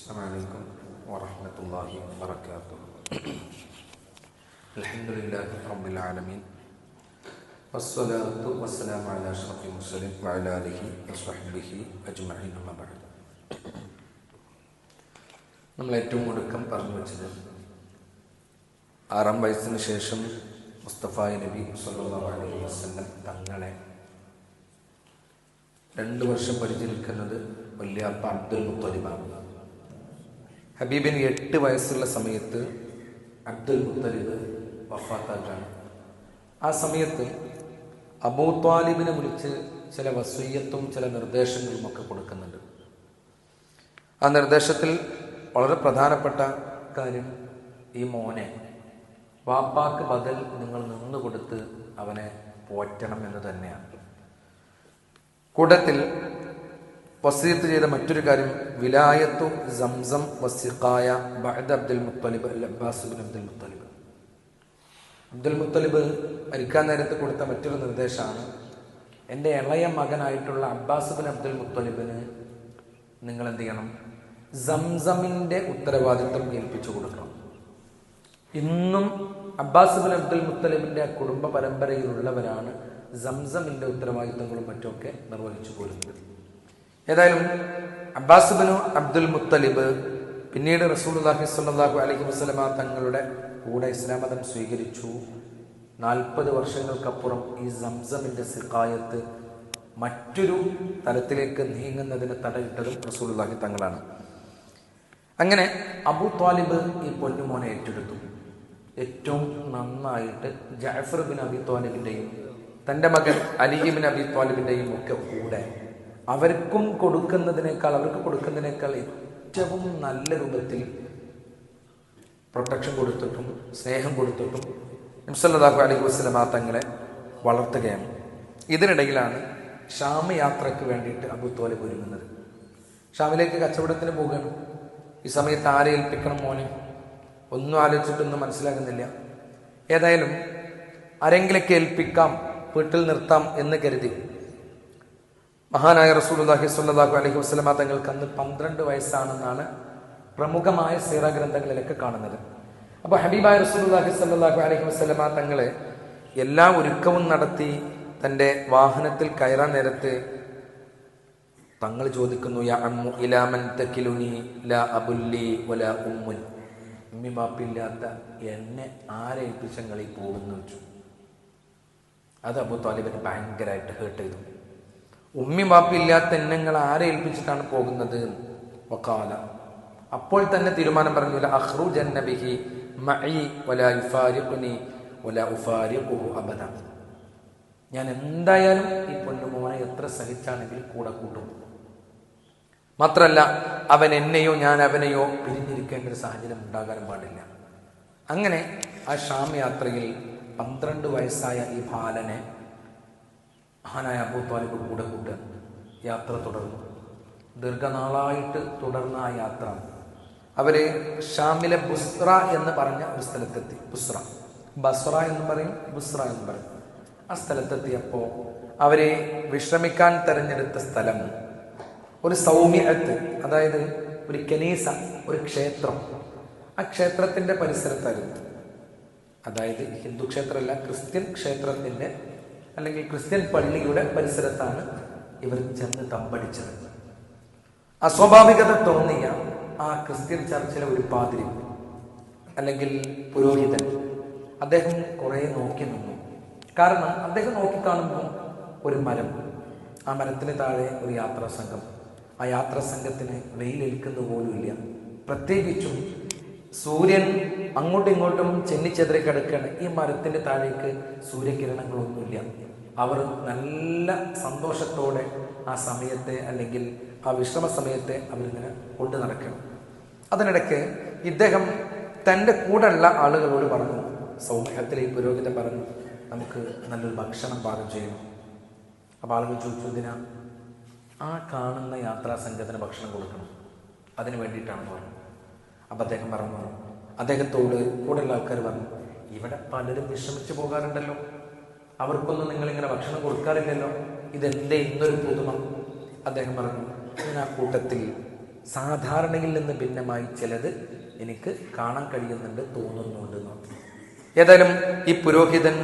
السلام عليكم ورحمة الله وبركاته الحمد لله رب العالمين والصلاة والسلام على أشرف المرسلين وعلى آله وصحبه أجمعين أما بعد നമ്മൾ ഏറ്റവും ഒടുക്കം പറഞ്ഞു വെച്ചത് ആറാം വയസ്സിന് ശേഷം മുസ്തഫായ നബി സല്ലല്ലാഹു അലൈഹി വസല്ലം തങ്ങളെ രണ്ട് വർഷം പരിചരിക്കുന്നത് വല്യാപ്പ അബ്ദുൽ മുത്തലിബാണ് ഹബീബിന് എട്ട് വയസ്സുള്ള സമയത്ത് അബ്ദുൽ മുത്തലിബ് വഫാത്താക്കാണ്. ആ സമയത്ത് അബൂ ത്വാലിബിനെ വിളിച്ച് ചില വസൂയ്യത്തും ചില നിർദ്ദേശങ്ങളും ഒക്കെ കൊടുക്കുന്നുണ്ട്. ആ നിർദ്ദേശത്തിൽ വളരെ പ്രധാനപ്പെട്ട കാര്യം ഈ മോനെ വാപ്പാക്ക് ബദൽ നിങ്ങൾ നിന്നു കൊടുത്ത് അവനെ പോറ്റണം എന്ന് തന്നെയാണ്. കൂട്ടത്തിൽ വസീത്ത് ചെയ്ത മറ്റൊരു കാര്യം വിലായത്തു സംസം വസിഖായ ബഹദ് അബ്ദുൽ മുത്തലിബ് അല്ല Abbas bin Abdul Muttalib. Abdul Muttalib മരിക്കാൻ നേരത്ത് കൊടുത്ത മറ്റൊരു നിർദ്ദേശമാണ് എന്റെ ഇളയ മകനായിട്ടുള്ള അബ്ബാസ് ബിൻ അബ്ദുൽ മുത്തലിബിന് നിങ്ങൾ എന്ത് ചെയ്യണം? സംസമിന്റെ ഉത്തരവാദിത്വം ഏൽപ്പിച്ചു കൊടുക്കണം. ഇന്നും അബ്ബാസ് ബിൻ അബ്ദുൽ മുത്തലിബിന്റെ കുടുംബ പരമ്പരയിലുള്ളവരാണ് സംസമിന്റെ ഉത്തരവാദിത്തങ്ങളും മറ്റുമൊക്കെ നിർവഹിച്ചു പോരുന്നത് ഏതായാലും അബ്ബാസ് ബിനു അബ്ദുൽ മുത്തലിബ് പിന്നീട് റസൂൽഹി സ്വല്ലാഹു അലഹി വസ്ലമ തങ്ങളുടെ കൂടെ ഇസ്ലാം മതം സ്വീകരിച്ചു. നാൽപ്പത് വർഷങ്ങൾക്കപ്പുറം ഈ സംസമിന്റെ സിക്കായത്ത് മറ്റൊരു തലത്തിലേക്ക് നീങ്ങുന്നതിന് തടയിട്ടതും റസൂലുള്ളാഹി തങ്ങളാണ്. അങ്ങനെ അബു ത്വാലിബ് ഈ പൊന്നുമോനെ ഏറ്റെടുത്തു. ഏറ്റവും നന്നായിട്ട് ജാഫർ ബിൻ അബി ത്വാലിബിന്റെയും തന്റെ മകൻ അലിബിൻ അബി ത്വാലിബിന്റെയും ഒക്കെ കൂടെ അവർക്കും കൊടുക്കുന്നതിനേക്കാൾ അവർക്ക് കൊടുക്കുന്നതിനേക്കാൾ ഏറ്റവും നല്ല രൂപത്തിൽ പ്രൊട്ടക്ഷൻ കൊടുത്തിട്ടും സ്നേഹം കൊടുത്തിട്ടും നിംസല്ലാഹു അലൈഹി വസ്ലമ തങ്ങളെ വളർത്തുകയാണ്. ഇതിനിടയിലാണ് ഷാമ യാത്രയ്ക്ക് വേണ്ടിയിട്ട് അബു തോലിബ് ഒരുങ്ങുന്നത്. ഷാമിലേക്ക് കച്ചവടത്തിന് പോകണം. ഈ സമയത്ത് ആരെ ഏൽപ്പിക്കണം മോനെ? ഒന്നും ആലോചിച്ചിട്ടൊന്നും മനസ്സിലാകുന്നില്ല. ഏതായാലും ആരെങ്കിലൊക്കെ ഏൽപ്പിക്കാം വീട്ടിൽ നിർത്താം എന്ന് കരുതി മഹാനായ റസൂലുല്ലാഹി സ്വല്ലല്ലാഹു അലഹി വസ്ലമ തങ്ങൾക്ക് അന്ന് പന്ത്രണ്ട് വയസ്സാണെന്നാണ് പ്രമുഖമായ സീറ ഗ്രന്ഥങ്ങളിലൊക്കെ കാണുന്നത്. അപ്പോൾ ഹബീബായ റസൂലുല്ലാഹി സ്വല്ലല്ലാഹു അലഹി വസ്ലമ തങ്ങളെ എല്ലാ ഒരുക്കവും നടത്തി തന്റെ വാഹനത്തിൽ കയറാൻ നേരത്ത് തങ്ങൾ ചോദിക്കുന്നു യാ ലാ എന്നെ ആരേൽപ്പിച്ചങ്ങളിൽ പോകുന്നു വെച്ചു അത് അബു താലിബിന് ഭയങ്കരമായിട്ട് ഹേർട്ട് ചെയ്തു. ഉമ്മി എന്നങ്ങൾ ആരെ ഏൽപ്പിച്ചിട്ടാണ് പോകുന്നത്? വക്കാല അപ്പോൾ തന്നെ തീരുമാനം പറഞ്ഞു അഹ്റു ജന്നബിഹി മഈ വലാ യുഫാരിഖുനി വലാ ഉഫാരിഖുഹു ഞാൻ എന്തായാലും ഈ പൊന്നുമോനെ എത്ര സഹിച്ചാണെങ്കിലും കൂടെ കൂട്ടും. മാത്രല്ല അവൻ എന്നെയോ ഞാൻ അവനെയോ പിരിഞ്ഞിരിക്കേണ്ട ഒരു സാഹചര്യം ഉണ്ടാകാൻ പാടില്ല. അങ്ങനെ ആ ഷാം യാത്രയിൽ പന്ത്രണ്ട് വയസ്സായ ഈ ബാലനെ മഹാനായ അബൂത്താലിബ് താലിബ് കൂടെ കൂട്ട് യാത്ര തുടർന്നു. ദീർഘനാളായിട്ട് തുടർന്ന ആ യാത്ര അവർ ഷാമിലെ ബുസ്ര എന്ന് പറഞ്ഞ ഒരു സ്ഥലത്തെത്തി. ബുസ്ര ബസ്ര എന്ന് പറയും ബുസ്ര എന്ന് പറയും. ആ സ്ഥലത്തെത്തിയപ്പോൾ അവരെ വിശ്രമിക്കാൻ തെരഞ്ഞെടുത്ത സ്ഥലം ഒരു സൗമ്യത്ത് അതായത് ഒരു കനീസ ഒരു ക്ഷേത്രം. ആ ക്ഷേത്രത്തിന്റെ പരിസരത്തായിരുന്നു. അതായത് ഹിന്ദു ക്ഷേത്രമല്ല ക്രിസ്ത്യൻ ക്ഷേത്രത്തിന്റെ അല്ലെങ്കിൽ ക്രിസ്ത്യൻ പള്ളിയുടെ പരിസരത്താണ് ഇവർ ചെന്ന് തമ്പടിച്ചത്. അസ്വാഭാവികത തോന്നിയ ആ ക്രിസ്ത്യൻ ചർച്ചിലെ ഒരു പാതിരി അല്ലെങ്കിൽ പുരോഹിതൻ അദ്ദേഹം കുറെ നോക്കി നിന്നു. കാരണം അദ്ദേഹം നോക്കി കാണുമ്പോൾ ഒരു മരം ആ മരത്തിന് താഴെ ഒരു യാത്രാ സംഘം ആ യാത്രാ സംഘത്തിന് വെയിലേൽക്കുന്ന പോലുമില്ല പ്രത്യേകിച്ചും സൂര്യൻ അങ്ങോട്ടും ഇങ്ങോട്ടും ചെന്നിച്ചെതിരെ കിടക്കുകയാണ്. ഈ മരത്തിന്റെ താഴേക്ക് സൂര്യകിരണങ്ങളൊന്നുമില്ല. അവർ നല്ല സന്തോഷത്തോടെ ആ സമയത്തെ അല്ലെങ്കിൽ ആ വിശ്രമ സമയത്തെ അവരിങ്ങനെ കൊണ്ടു നടക്കണം. അതിനിടയ്ക്ക് ഇദ്ദേഹം തന്റെ കൂടെയുള്ള ആളുകളോട് പറഞ്ഞു സൗമ്യഹത്തിലെ ഈ പുരോഹിതൻ പറഞ്ഞു നമുക്ക് നല്ലൊരു ഭക്ഷണം പാകം ചെയ്യണം. അപ്പോൾ ആളുകൾ ചോദിച്ചു ഇതിനാ ആ കാണുന്ന യാത്രാ സംഘത്തിന് ഭക്ഷണം കൊടുക്കണം. അതിന് വേണ്ടിയിട്ടാണെന്ന് പറഞ്ഞു. അപ്പം അദ്ദേഹം പറഞ്ഞു അദ്ദേഹത്തോട് കൂടെയുള്ള ആൾക്കാർ പറഞ്ഞു ഇവിടെ പലരും വിശ്രമിച്ചു പോകാറുണ്ടല്ലോ. അവർക്കൊന്നും നിങ്ങളിങ്ങനെ ഭക്ഷണം കൊടുക്കാറില്ലല്ലോ. ഇതെന്തേ ഇന്നൊരു പുതുമ? അദ്ദേഹം പറഞ്ഞു ഞാൻ ആ കൂട്ടത്തിൽ സാധാരണയിൽ നിന്ന് ഭിന്നമായി ചിലത് എനിക്ക് കാണാൻ കഴിയുന്നുണ്ട് തോന്നുന്നുണ്ട് ഏതായാലും ഈ പുരോഹിതൻ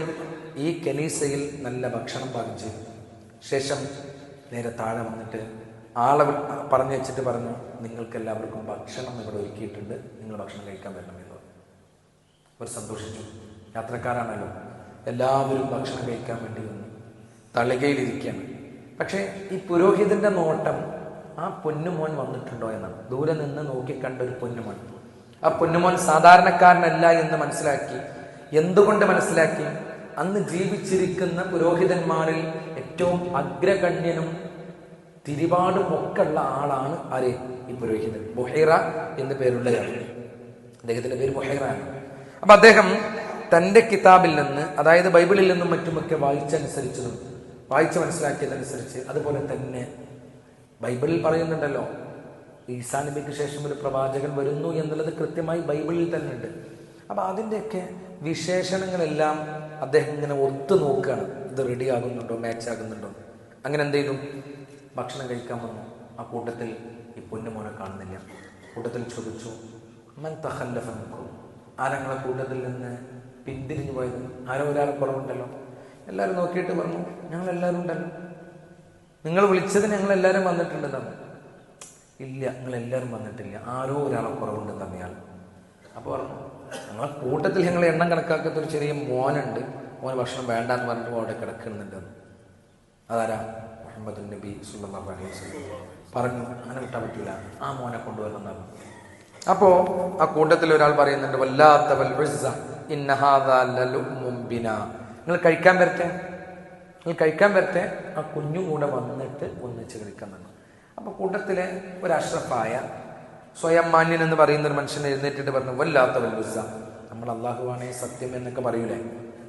ഈ കനീസയിൽ നല്ല ഭക്ഷണം പാകം ശേഷം നേരെ താഴെ വന്നിട്ട് ആളെ പറഞ്ഞു വെച്ചിട്ട് പറഞ്ഞു നിങ്ങൾക്ക് എല്ലാവർക്കും ഭക്ഷണം ഇവിടെ ഒരുക്കിയിട്ടുണ്ട്. നിങ്ങൾ ഭക്ഷണം കഴിക്കാൻ വരണം എന്ന്. അവർ സന്തോഷിച്ചു. യാത്രക്കാരാണല്ലോ. എല്ലാവരും ഭക്ഷണം കഴിക്കാൻ വേണ്ടി വന്നു. തളികയിലിരിക്കുകയാണ്. പക്ഷേ ഈ പുരോഹിതന്റെ നോട്ടം ആ പൊന്നുമോൻ വന്നിട്ടുണ്ടോ എന്നാണ്. ദൂരെ നിന്ന് നോക്കിക്കണ്ട ഒരു പൊന്നുമോൻ ആ പൊന്നുമോൻ സാധാരണക്കാരനല്ല എന്ന് മനസ്സിലാക്കി. എന്തുകൊണ്ട് മനസ്സിലാക്കി? അന്ന് ജീവിച്ചിരിക്കുന്ന പുരോഹിതന്മാരിൽ ഏറ്റവും അഗ്രഗണ്യനും തിരിപാടും ഒക്കെ ഉള്ള ആളാണ് ആര്? ഈ പുരോഹിതൻ. ബുഹൈറ എന്ന് പേരുള്ളതാണ് അദ്ദേഹത്തിന്റെ പേര് ബുഹൈറാണ് അപ്പൊ അദ്ദേഹം തന്റെ കിതാബിൽ നിന്ന് അതായത് ബൈബിളിൽ നിന്നും മറ്റുമൊക്കെ വായിച്ചനുസരിച്ചതും വായിച്ച് മനസ്സിലാക്കിയതനുസരിച്ച് അതുപോലെ തന്നെ ബൈബിളിൽ പറയുന്നുണ്ടല്ലോ ഈസാ നബിക്ക് ശേഷം ഒരു പ്രവാചകൻ വരുന്നു എന്നുള്ളത് കൃത്യമായി ബൈബിളിൽ തന്നെ ഉണ്ട്. അപ്പൊ അതിന്റെയൊക്കെ വിശേഷണങ്ങളെല്ലാം അദ്ദേഹം ഇങ്ങനെ ഒത്തു നോക്കുകയാണ്. ഇത് റെഡി ആകുന്നുണ്ടോ മാച്ച് ആകുന്നുണ്ടോ? അങ്ങനെ എന്ത് ചെയ്തു? ഭക്ഷണം കഴിക്കാൻ വന്നു. ആ കൂട്ടത്തിൽ ഈ പൊന്നുമോനെ കാണുന്നില്ല. കൂട്ടത്തിൽ ചോദിച്ചു മൻ തഹല്ലഫൻ ആരങ്ങളെ കൂട്ടത്തിൽ നിന്ന് പിന്തിരിഞ്ഞു പോയത്? ആരോ ഒരാളെ കുറവുണ്ടല്ലോ. എല്ലാവരും നോക്കിയിട്ട് പറഞ്ഞു ഞങ്ങൾ എല്ലാവരും ഉണ്ടല്ലോ. നിങ്ങൾ വിളിച്ചത് ഞങ്ങൾ എല്ലാവരും വന്നിട്ടുണ്ട് തമ്മിൽ ഇല്ല നിങ്ങൾ എല്ലാവരും വന്നിട്ടില്ല. ആരോ ഒരാളെ കുറവുണ്ട് തമ്മിയാൽ അപ്പോൾ പറഞ്ഞു ഞങ്ങളെ കൂട്ടത്തിൽ ഞങ്ങൾ എണ്ണം കണക്കാക്കാത്ത ഒരു ചെറിയ മോനുണ്ട്. മോന് ഭക്ഷണം വേണ്ടാന്ന് പറഞ്ഞിട്ട് അവിടെ കിടക്കുന്നുണ്ടെന്ന് അതാരാ? മുഹമ്മദ് നബി സുല്ലല്ലാഹു അലൈഹി പറഞ്ഞു അങ്ങനെ കിട്ടാൻ പറ്റില്ല ആ മോനെ കൊണ്ടുവരണം അപ്പോ ആ കൂട്ടത്തിൽ ഒരാൾ പറയുന്നുണ്ട് വല്ലാത്ത നിങ്ങൾ കഴിക്കാൻ വരട്ടെ. നിങ്ങൾ കഴിക്കാൻ വരട്ടെ. ആ കുഞ്ഞു കൂടെ വന്നിട്ട് ഒന്നിച്ച് കഴിക്കാൻ അപ്പോൾ അപ്പൊ കൂട്ടത്തിലെ ഒരു അഷ്റഫായ സ്വയം മാന്യൻ എന്ന് പറയുന്ന ഒരു മനുഷ്യനെ എഴുന്നേറ്റിട്ട് പറഞ്ഞു വല്ലാത്ത വൽബുസ നമ്മൾ അള്ളാഹുവാണേ സത്യം എന്നൊക്കെ പറയൂലേ?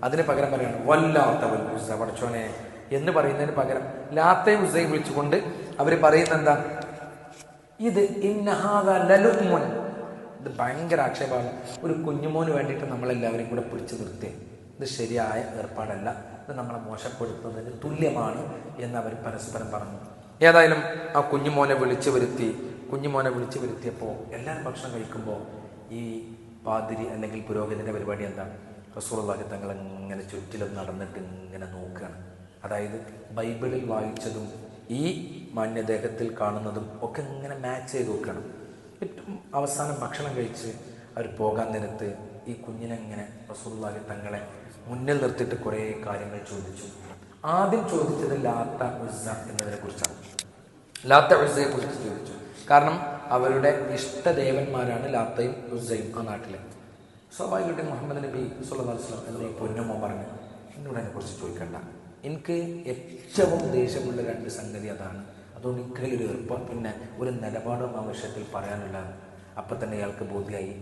അതിന് പകരം പറയണം വല്ലാത്ത വൽബുസ പഠിച്ചോനെ എന്ന് പറയുന്നതിന് പകരം ലാത്തെ ഉസൈ വിളിച്ചുകൊണ്ട് അവർ പറയുന്ന എന്താ? ഇത് ഇത് ഭയങ്കര ആക്ഷേപമാണ്. ഒരു കുഞ്ഞുമോന് വേണ്ടിയിട്ട് നമ്മളെല്ലാവരും കൂടെ പിടിച്ചു നിർത്തി. ഇത് ശരിയായ ഏർപ്പാടല്ല. ഇത് നമ്മളെ മോശപ്പെടുത്തുന്നതിന് തുല്യമാണ് എന്ന് അവർ പരസ്പരം പറഞ്ഞു. ഏതായാലും ആ കുഞ്ഞുമോനെ വിളിച്ചു വരുത്തി കുഞ്ഞുമോനെ വിളിച്ചു വരുത്തിയപ്പോൾ എല്ലാവരും ഭക്ഷണം കഴിക്കുമ്പോൾ ഈ പാതിരി അല്ലെങ്കിൽ പുരോഹിതന്റെ പരിപാടി എന്താണ് റസൂർ തങ്ങൾ ഇങ്ങനെ ചുറ്റിലും നടന്നിട്ട് ഇങ്ങനെ നോക്കുകയാണ് അതായത് ബൈബിളിൽ വായിച്ചതും ഈ മാന്യദേഹത്തിൽ കാണുന്നതും ഒക്കെ ഇങ്ങനെ മാച്ച് ചെയ്ത് നോക്കണം ഏറ്റവും അവസാനം ഭക്ഷണം കഴിച്ച് അവർ പോകാൻ നേരത്ത് ഈ കുഞ്ഞിനെ ഇങ്ങനെ റസൂള്ളാഹി തങ്ങളെ മുന്നിൽ നിർത്തിയിട്ട് കുറേ കാര്യങ്ങൾ ചോദിച്ചു. ആദ്യം ചോദിച്ചത് ലാത്ത ഉസ്സ എന്നതിനെ കുറിച്ചാണ്. ലാത്ത ഉസ്സയെ കുറിച്ച് ചോദിച്ചു. കാരണം അവരുടെ ഇഷ്ടദേവന്മാരാണ് ലാത്തയും ഉസ്സയും ആ നാട്ടിലെ. സ്വാഭാവികമായിട്ടും മുഹമ്മദ് നബി സുല്ലാ വസ്ലാം എന്ന പൊന്നമ്മ പറഞ്ഞു? എന്നോട് അതിനെക്കുറിച്ച് ചോദിക്കണ്ട. എനിക്ക് ഏറ്റവും ദേഷ്യമുള്ള രണ്ട് സംഗതി അതാണ്. അതുകൊണ്ട് ഒരു എളുപ്പം പിന്നെ ഒരു നിലപാടും ആ വിഷയത്തിൽ പറയാനുള്ളതാണ് അപ്പം തന്നെ ഇയാൾക്ക് ബോധ്യമായി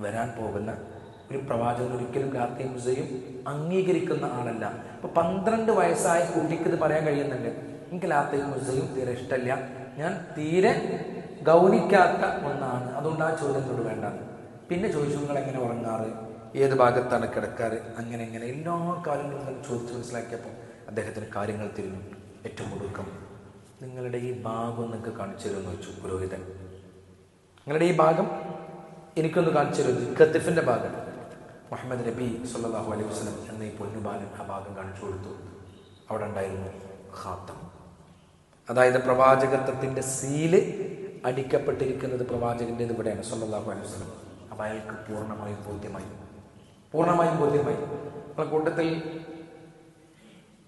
വരാൻ പോകുന്ന ഒരു പ്രവാചകൻ ഒരിക്കലും കാർത്തി മുസയും അംഗീകരിക്കുന്ന ആളല്ല. ഇപ്പൊ പന്ത്രണ്ട് വയസ്സായ കുട്ടിക്ക് ഇത് പറയാൻ കഴിയുന്നുണ്ട്. എനിക്ക് ലാത്തി മുസയും തീരെ ഇഷ്ടമല്ല ഞാൻ തീരെ ഗൗനിക്കാത്ത ഒന്നാണ്. അതുകൊണ്ട് ആ ചോദ്യം വേണ്ട. പിന്നെ ചോദിച്ചു നിങ്ങൾ എങ്ങനെ ഉറങ്ങാറ്? ഏത് ഭാഗത്താണ് കിടക്കാറ്? അങ്ങനെ ഇങ്ങനെ എല്ലാ കാര്യങ്ങളും നിങ്ങൾ ചോദിച്ച് മനസ്സിലാക്കിയപ്പോൾ അദ്ദേഹത്തിന് കാര്യങ്ങൾ തിരിഞ്ഞു. ഏറ്റവും ഒടുക്കം നിങ്ങളുടെ ഈ ഭാഗം നിങ്ങൾക്ക് കാണിച്ചു തരുമെന്ന് വെച്ചു പുരോഹിതൻ. നിങ്ങളുടെ ഈ ഭാഗം എനിക്കൊന്ന് കാണിച്ചു തരുമെന്ന് ഖത്തിഫിന്റെ ഭാഗം. മുഹമ്മദ് നബി സല്ലാഹു അലൈഹി വസ്ലം എന്ന ഈ പൊന്നുബാലൻ ആ ഭാഗം കാണിച്ചു കൊടുത്തു. അവിടെ ഉണ്ടായിരുന്നു ഖാത്തം. അതായത് പ്രവാചകത്വത്തിന്റെ സീൽ അടിക്കപ്പെട്ടിരിക്കുന്നത് പ്രവാചകന്റെ ഇവിടെയാണ് സല്ലാഹു അലൈഹി വസ്ലം അപ്പം അയാൾക്ക് പൂർണമായും ബോധ്യമായി. പൂർണമായും ബോധ്യമായി. നമ്മളെ കൂട്ടത്തിൽ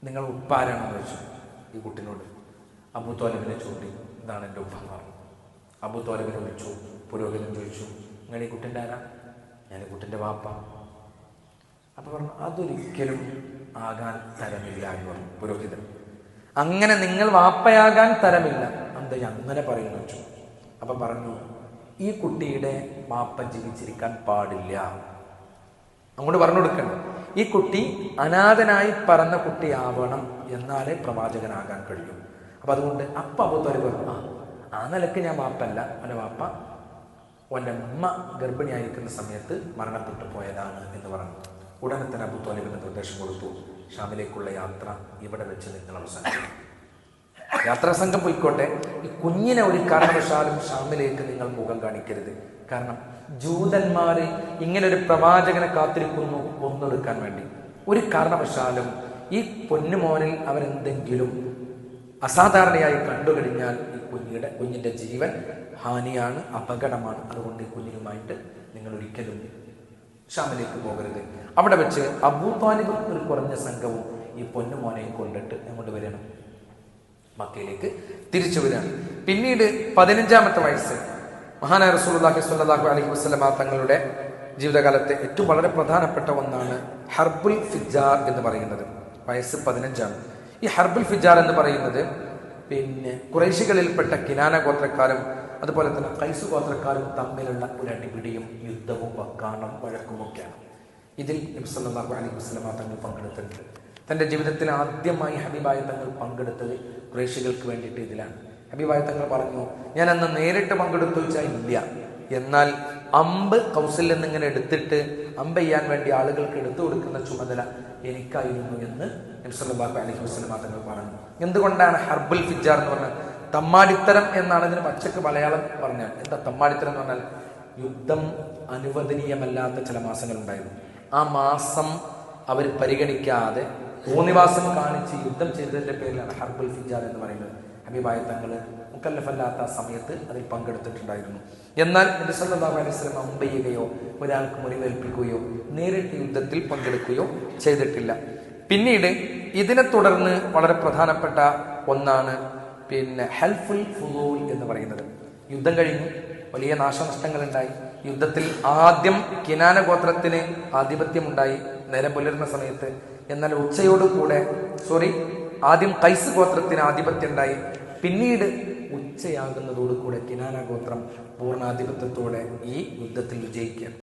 നിങ്ങൾ ഉപ്പാരാണെന്ന് ചോദിച്ചു ഈ കുട്ടിനോട്. അബു തോലബിനെ ചൂണ്ടി ഇതാണ് എന്റെ ഉപ്പ പറഞ്ഞു അബു തോലബിനെ വിളിച്ചു പുരോഹിതൻ ചോദിച്ചു നിങ്ങൾ ഈ കുട്ടിന്റെ ആരാ? ഞാൻ ഈ കുട്ടിന്റെ വാപ്പ. അപ്പോൾ പറഞ്ഞു അതൊരിക്കലും ആകാൻ തരമില്ല എന്ന് പറഞ്ഞു പുരോഹിതൻ. അങ്ങനെ നിങ്ങൾ വാപ്പയാകാൻ തരമില്ല. എന്താ അങ്ങനെ പറയുന്നു വെച്ചു അപ്പം പറഞ്ഞു ഈ കുട്ടിയുടെ വാപ്പ ജീവിച്ചിരിക്കാൻ പാടില്ല. അങ്ങോട്ട് പറഞ്ഞു കൊടുക്കണം ഈ കുട്ടി അനാഥനായി പറന്ന കുട്ടിയാവണം എന്നാലേ പ്രവാചകനാകാൻ കഴിയൂ. അപ്പൊ അതുകൊണ്ട് അപ്പ അബൂത്തോലി പറഞ്ഞു ആ ആ നിലയ്ക്ക് ഞാൻ വാപ്പല്ല. അവന്റെ വാപ്പ ഓന്റെ അമ്മ ഗർഭിണിയായിരിക്കുന്ന സമയത്ത് മരണപ്പെട്ടു പോയതാണ് എന്ന് പറഞ്ഞു. ഉടനെ തന്നെ അബൂത്തോലിബിന് നിർദ്ദേശം കൊടുത്തു ഷാമിലേക്കുള്ള യാത്ര ഇവിടെ വെച്ച് നിങ്ങൾ അവസാനിക്കും യാത്രാ സംഘം പോയിക്കോട്ടെ. ഈ കുഞ്ഞിനെ ഒരു കാരണവശാലും ഷാമിലേക്ക് നിങ്ങൾ മുഖം കാണിക്കരുത്. കാരണം ജൂതന്മാര് ഇങ്ങനെ ഒരു പ്രവാചകനെ കാത്തിരിക്കുന്നു ഒന്നെടുക്കാൻ വേണ്ടി. ഒരു കാരണവശാലും ഈ പൊന്നുമോനിൽ അവരെന്തെങ്കിലും അസാധാരണയായി കണ്ടുകഴിഞ്ഞാൽ ഈ കുഞ്ഞിയുടെ കുഞ്ഞിന്റെ ജീവൻ ഹാനിയാണ് അപകടമാണ്. അതുകൊണ്ട് ഈ കുഞ്ഞിനുമായിട്ട് നിങ്ങൾ ഒരിക്കലും ഷാമിലേക്ക് പോകരുത്. അവിടെ വെച്ച് അബൂതാലിബും താലിബ് ഒരു കുറഞ്ഞ സംഘവും ഈ പൊന്നുമോനെയും കൊണ്ടിട്ട് അങ്ങോട്ട് വരണം മക്കയിലേക്ക് തിരിച്ചു വരികയാണ്. പിന്നീട് പതിനഞ്ചാമത്തെ വയസ്സ്. മഹാനായ റസൂലുള്ളാഹി സ്വല്ലല്ലാഹു അലൈഹി വസല്ലമ തങ്ങളുടെ ജീവിതകാലത്തെ ഏറ്റവും വളരെ പ്രധാനപ്പെട്ട ഒന്നാണ് ഹർബുൽ ഫിജാർ എന്ന് പറയുന്നത്. വയസ്സ് പതിനഞ്ചാണ്. ഈ ഹർബുൽ ഫിജാർ എന്ന് പറയുന്നത് പിന്നെ കുറേശികളിൽപ്പെട്ട കിനാന ഗോത്രക്കാരും അതുപോലെ തന്നെ കൈസു ഗോത്രക്കാരും തമ്മിലുള്ള ഒരു അടിപിടിയും യുദ്ധവും വക്കാണം വഴക്കുമൊക്കെയാണ്. ഇതിൽ നബി സല്ലല്ലാഹു അലൈഹി വസല്ലമ തങ്ങൾ പങ്കെടുത്തിട്ടുണ്ട്. തന്റെ ജീവിതത്തിൽ ആദ്യമായി ഹബീബായ തങ്ങൾ പങ്കെടുത്തത് കുറേശികൾക്ക് വേണ്ടിയിട്ട് ഇതിലാണ്. ഹബീബായ തങ്ങൾ പറഞ്ഞു. ഞാൻ അന്ന് നേരിട്ട് പങ്കെടുത്തു വെച്ചാൽ ഇല്ല. എന്നാൽ അമ്പ് കൗസിൽ നിന്നിങ്ങനെ എടുത്തിട്ട് അമ്പ് ചെയ്യാൻ വേണ്ടി ആളുകൾക്ക് എടുത്തു കൊടുക്കുന്ന ചുമതല എനിക്കായിരുന്നു എന്ന് നബി അലഹി വസല്ലമ തങ്ങൾ പറഞ്ഞു. എന്തുകൊണ്ടാണ് ഹർബുൽ ഫിജാർ എന്ന് പറഞ്ഞാൽ തമ്മാടിത്തരം എന്നാണ് ഇതിന് പച്ചക്ക് മലയാളം പറഞ്ഞാൽ? എന്താ തമ്മാടിത്തരം എന്ന് പറഞ്ഞാൽ? യുദ്ധം അനുവദനീയമല്ലാത്ത ചില മാസങ്ങൾ ഉണ്ടായിരുന്നു. ആ മാസം അവർ പരിഗണിക്കാതെ ഭൂനിവാസം കാണിച്ച് യുദ്ധം ചെയ്തതിന്റെ പേരിലാണ് ഹർബുൽ ഫിജാർ എന്ന് പറയുന്നത്. ഹബീബായ തങ്ങൾ മുക്കല്ലഫല്ലാത്ത സമയത്ത് അതിൽ പങ്കെടുത്തിട്ടുണ്ടായിരുന്നു. എന്നാൽ നബി സല്ലല്ലാഹു അലൈഹി വസല്ലം അമ്പ് ചെയ്യുകയോ ഒരാൾക്ക് മുറിവേൽപ്പിക്കുകയോ നേരിട്ട് യുദ്ധത്തിൽ പങ്കെടുക്കുകയോ ചെയ്തിട്ടില്ല. പിന്നീട് ഇതിനെ തുടർന്ന് വളരെ പ്രധാനപ്പെട്ട ഒന്നാണ് പിന്നെ ഹെൽഫുൽ ഫുലൂൽ എന്ന് പറയുന്നത്. യുദ്ധം കഴിഞ്ഞു വലിയ നാശനഷ്ടങ്ങൾ ഉണ്ടായി യുദ്ധത്തിൽ ആദ്യം കിനാന ഗോത്രത്തിന് ആധിപത്യമുണ്ടായി നേരം പുലരുന്ന സമയത്ത്. എന്നാൽ ഉച്ചയോടുകൂടെ സോറി ആദ്യം കൈസ് ഗോത്രത്തിന് ആധിപത്യം ഉണ്ടായി. പിന്നീട് ഉച്ചയാകുന്നതോടുകൂടെ കിനാന ഗോത്രം പൂർണാധിപത്യത്തോടെ ഈ യുദ്ധത്തിൽ വിജയിച്ചു